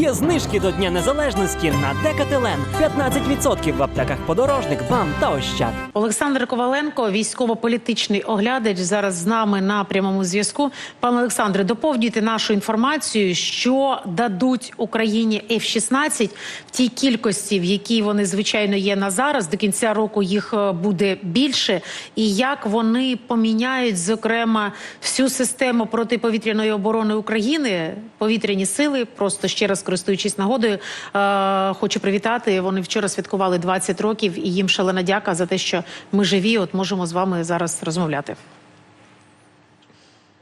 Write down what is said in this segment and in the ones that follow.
Є знижки до Дня Незалежності на Декателен. 15% в аптеках подорожник, БАМ та Ощад. Олександр Коваленко, військово-політичний оглядач, зараз з нами на прямому зв'язку. Пане Олександре, доповнюйте нашу інформацію, що дадуть Україні F-16 в тій кількості, в якій вони звичайно є на зараз. До кінця року їх е, буде більше, і як вони поміняють зокрема всю систему протиповітряної оборони України, повітряні сили. Просто ще раз користуючись нагодою, е, хочу привітати. Вони вчора святкували 20 років, і їм шалена дяка за те, що ми живі. От можемо з вами зараз розмовляти.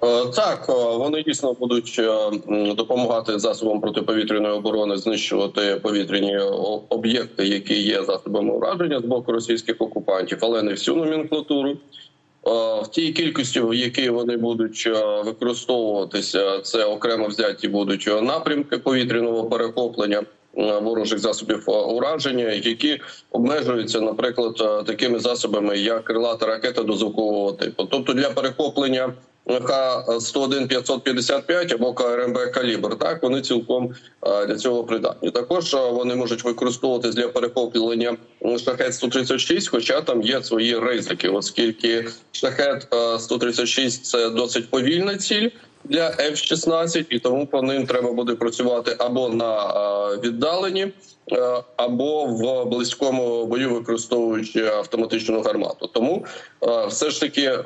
Е, Так, е, вони дійсно будуть е, допомагати засобам протиповітряної оборони знищувати повітряні об'єкти, які є засобами ураження з боку російських окупантів, але не всю номенклатуру. Е, В тій кількості, в якій вони будуть е, використовуватися, це окремо взяті будуть е, напрямки повітряного перехоплення ворожих засобів ураження, які обмежуються, наприклад, такими засобами, як крилата ракета дозвукового типу. Тобто для перехоплення Х-101 555 або КРМБ «Калібр», так вони цілком е, для цього придатні. Також е, вони можуть використовуватись для перехоплення шахет 136 хоча там є свої ризики, оскільки шахет е, 136 – це досить повільна ціль. Для F-16, і тому по ним треба буде працювати або на е, віддаленні, е, або в близькому бою, використовуючи автоматичну гармату. Тому е, все ж таки е,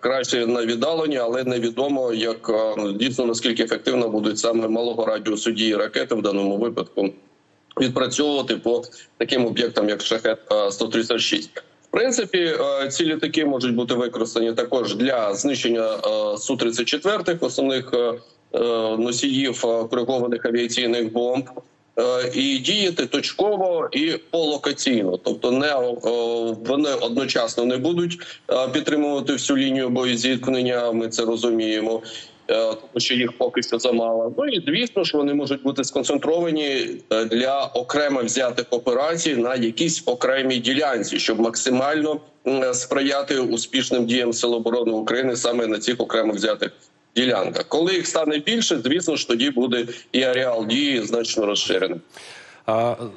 краще на віддаленні, але невідомо як е, дійсно наскільки ефективно будуть саме малого радіусу дії ракети в даному випадку відпрацьовувати по таким об'єктам, як шахет е, 136. В принципі, е, ці літаки можуть бути використані також для знищення е, су 34 основних е, е, носіїв е, коригованих авіаційних бомб. Е, І діяти точково і полокаційно, тобто не е, вони одночасно не будуть е, підтримувати всю лінію боєзіткнення. Ми це розуміємо, тому що їх поки що замало. Ну і звісно ж вони можуть бути сконцентровані для окремо взятих операцій на якійсь окремій ділянці, щоб максимально сприяти успішним діям Сил оборони України саме на цих окремо взятих ділянках. Коли їх стане більше, звісно ж тоді буде і ареал дії значно розширений.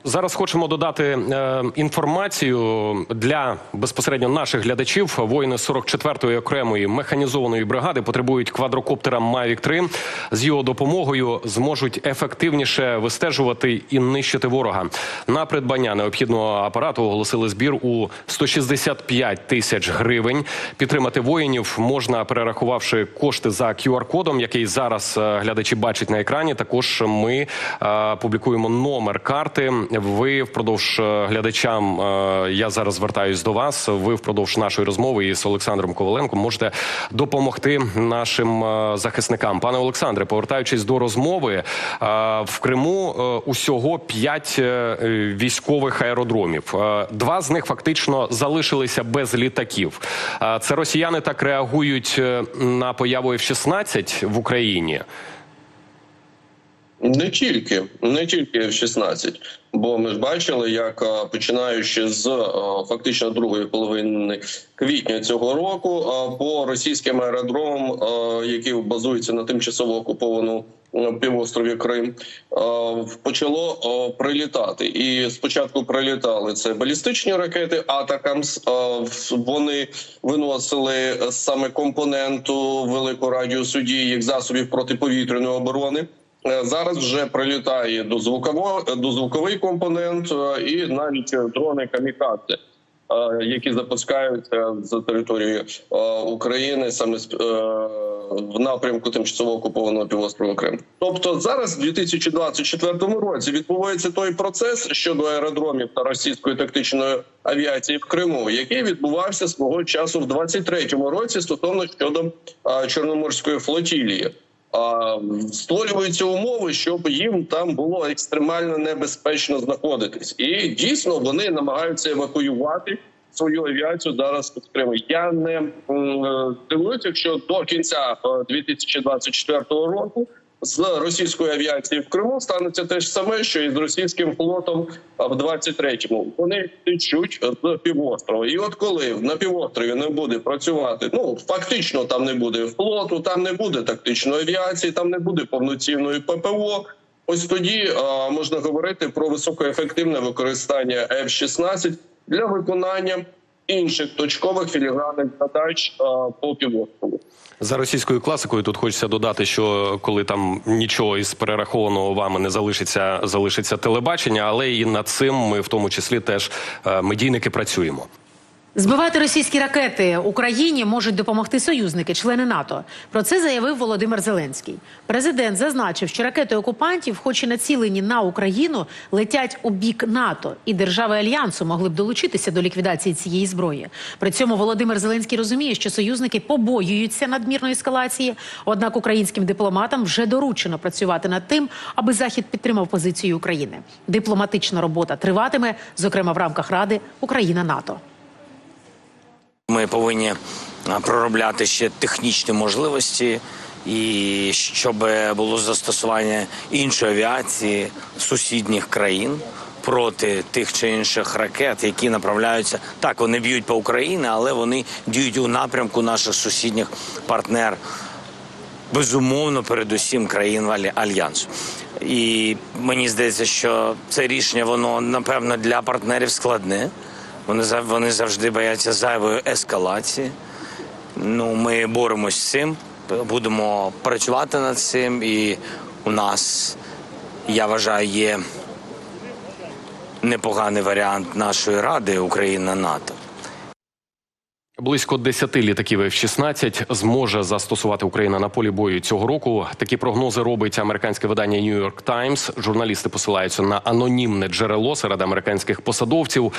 Зараз хочемо додати е, інформацію для безпосередньо наших глядачів. Воїни 44-ї окремої механізованої бригади потребують квадрокоптера Mavic 3. З його допомогою зможуть ефективніше вистежувати і нищити ворога. На придбання необхідного апарату оголосили збір у 165 тисяч гривень. Підтримати воїнів можна перерахувавши кошти за QR-кодом, який зараз е, глядачі бачать на екрані. Також ми е, публікуємо номер карти. Ви впродовж е, глядачам. е, Я зараз звертаюсь до вас. Ви впродовж нашої розмови із Олександром Коваленком можете допомогти нашим е, захисникам. Пане Олександре, повертаючись до розмови, в Криму усього п'ять військових аеродромів. Два з них фактично залишилися без літаків. Це росіяни так реагують на появу F-16 в Україні. Не тільки, не тільки F-16, бо ми ж бачили, як е, починаючи з е, фактично другої половини квітня цього року, е, по російським аеродромам, які базуються на тимчасово окупованому півострові Крим, почало прилітати. І спочатку прилітали це балістичні ракети Атакамс. Вони виносили саме компоненту великого радіусу дії їх засобів протиповітряної оборони. Е, Зараз вже прилітає до звуково до звуковий компонент е, і навіть дрони камікадзе, е, які запускаються з території е, України саме в напрямку тимчасово окупованого півострову Крим. Тобто зараз, в 2024 році, відбувається той процес щодо аеродромів та російської тактичної авіації в Криму, який відбувався свого часу в 23-му році стосовно щодо Чорноморської флотілії. Створюються умови, щоб їм там було екстремально небезпечно знаходитись, і дійсно вони намагаються евакуювати свою авіацію зараз з Криму. Я не е, дивуюся, якщо до кінця е, 2024 року з російською авіацією в Криму станеться те ж саме, що і з російським флотом в 23-му. Вони течуть з півострова. І от коли на півострові не буде працювати, ну фактично там не буде флоту, там не буде тактичної авіації, там не буде повноцінної ППО. ось тоді е, можна говорити про високоефективне використання F-16 для виконання інших точкових філігранних задач е, по півострову. За російською класикою тут хочеться додати, що коли там нічого із перерахованого вами не залишиться, залишиться телебачення, але і над цим ми в тому числі теж е, медійники працюємо. Збивати російські ракети Україні можуть допомогти союзники, члени НАТО. Про це заявив Володимир Зеленський. Президент зазначив, що ракети окупантів, хоч і націлені на Україну, летять у бік НАТО, і держави альянсу могли б долучитися до ліквідації цієї зброї. При цьому Володимир Зеленський розуміє, що союзники побоюються надмірної ескалації. Однак українським дипломатам вже доручено працювати над тим, аби захід підтримав позицію України. Дипломатична робота триватиме, зокрема в рамках Ради Україна НАТО. Ми повинні проробляти ще технічні можливості, і щоб було застосування іншої авіації сусідніх країн проти тих чи інших ракет, які направляються так. Вони б'ють по Україні, але вони діють у напрямку наших сусідніх партнер. Безумовно, передусім країн альянсу. І мені здається, що це рішення воно напевно для партнерів складне. Вони вони завжди бояться зайвої ескалації. Ну, ми боремось з цим, будемо працювати над цим, і у нас, я вважаю, є непоганий варіант нашої ради Україна НАТО. Близько 10 літаків F-16 зможе застосувати Україна на полі бою цього року. Такі прогнози робить американське видання New York Times. Журналісти посилаються на анонімне джерело серед американських посадовців.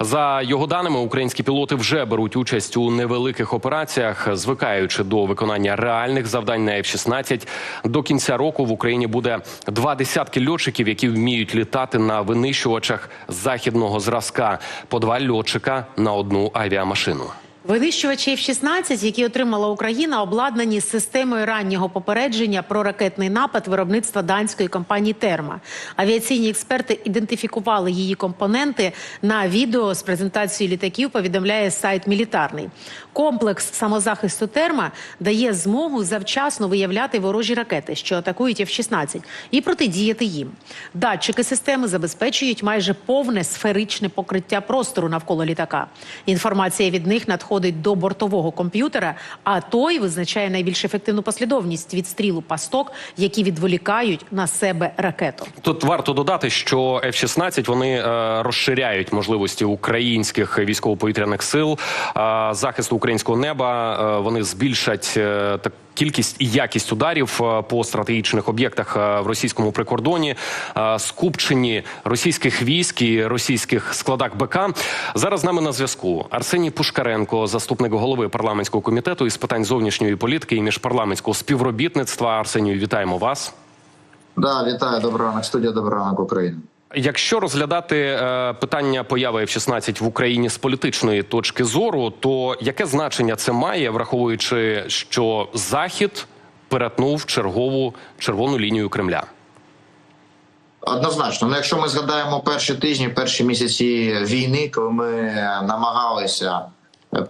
За його даними, українські пілоти вже беруть участь у невеликих операціях, звикаючи до виконання реальних завдань на F-16. До кінця року в Україні буде два десятки льотчиків, які вміють літати на винищувачах західного зразка, по два льотчика на одну авіамашину. Винищувачі F-16, які отримала Україна, обладнані системою раннього попередження про ракетний напад виробництва данської компанії Терма. Авіаційні експерти ідентифікували її компоненти на відео з презентацією літаків. Повідомляє сайт Мілітарний. Комплекс самозахисту Терма дає змогу завчасно виявляти ворожі ракети, що атакують F-16, і протидіяти їм. Датчики системи забезпечують майже повне сферичне покриття простору навколо літака. Інформація від них надходить до бортового комп'ютера, а той визначає найбільш ефективну послідовність відстрілу пасток, які відволікають на себе ракету. Тут варто додати, що F-16 вони е, розширяють можливості українських військово-повітряних сил захисту українського неба. Е, вони збільшать е, так. Кількість і якість ударів е, по стратегічних об'єктах е, в російському прикордоні, е, скупчені російських військ і російських складах БК. Зараз з нами на зв'язку Арсеній Пушкаренко, заступник голови парламентського комітету із питань зовнішньої політики і міжпарламентського співробітництва. Арсенію, вітаємо вас. Да, вітаю, доброго ранок, студія, доброго ранок, Україна. Якщо розглядати е, питання появи F-16 в Україні з політичної точки зору, то яке значення це має, враховуючи, що Захід перетнув чергову червону лінію Кремля? Однозначно, ну якщо ми згадаємо перші тижні, перші місяці війни, коли ми намагалися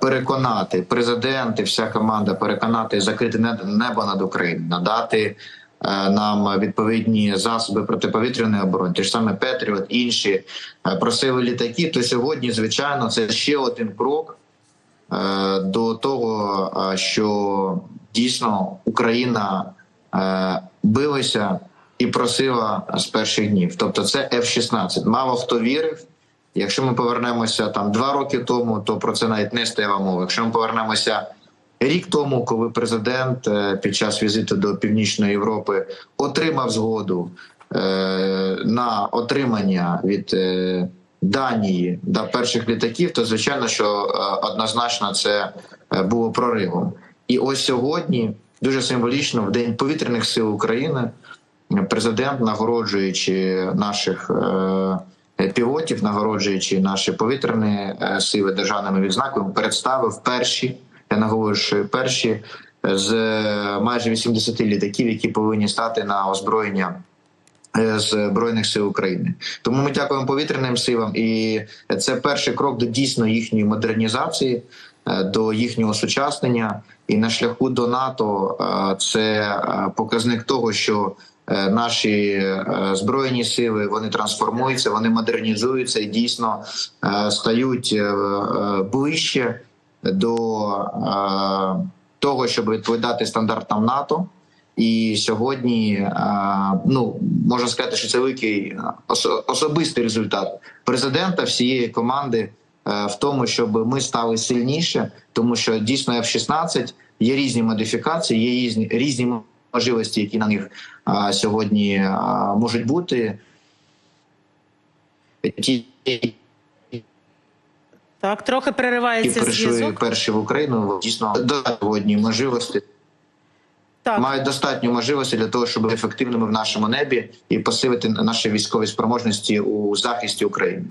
переконати президент і вся команда переконати закрити не- небо над Україною, надати е, нам відповідні засоби протиповітряної оборони, ті ж саме Петріот, інші е, просили літаки, то сьогодні, звичайно, це ще один крок е, до того, е, що дійсно Україна е, билася і просила з перших днів. Тобто, це F-16. Мало хто вірив. Якщо ми повернемося там два роки тому, то про це навіть не стояла мова. Якщо ми повернемося рік тому, коли президент е, під час візиту до Північної Європи отримав згоду е, на отримання від е, Данії до перших літаків, то звичайно, що однозначно це було проривом. І ось сьогодні дуже символічно в день повітряних сил України президент, нагороджуючи наших пілотів, нагороджуючи наші повітряні сили державними відзнаками, представив перші, я наголошую, перші з е, майже 80 літаків, які повинні стати на озброєння е, збройних сил України. Тому ми дякуємо повітряним силам, і це перший крок до дійсно їхньої модернізації, е, до їхнього сучаснення. І на шляху до НАТО е, це е, показник того, що е, наші е, збройні сили вони трансформуються, вони модернізуються і дійсно е, стають е, е, ближче до е, того, щоб відповідати стандартам НАТО. І сьогодні, е, ну можна сказати, що це великий е, особистий результат президента всієї команди е, в тому, щоб ми стали сильніше, тому що дійсно F-16 є різні модифікації, є різні різні можливості, які на них сьогодні можуть бути. Так, трохи переривається прийшли зв'язок. перші в Україну, дійсно до сьогодні можливості Так. мають достатньо можливості для того, щоб бути ефективними в нашому небі і посилити наші військові спроможності у захисті України.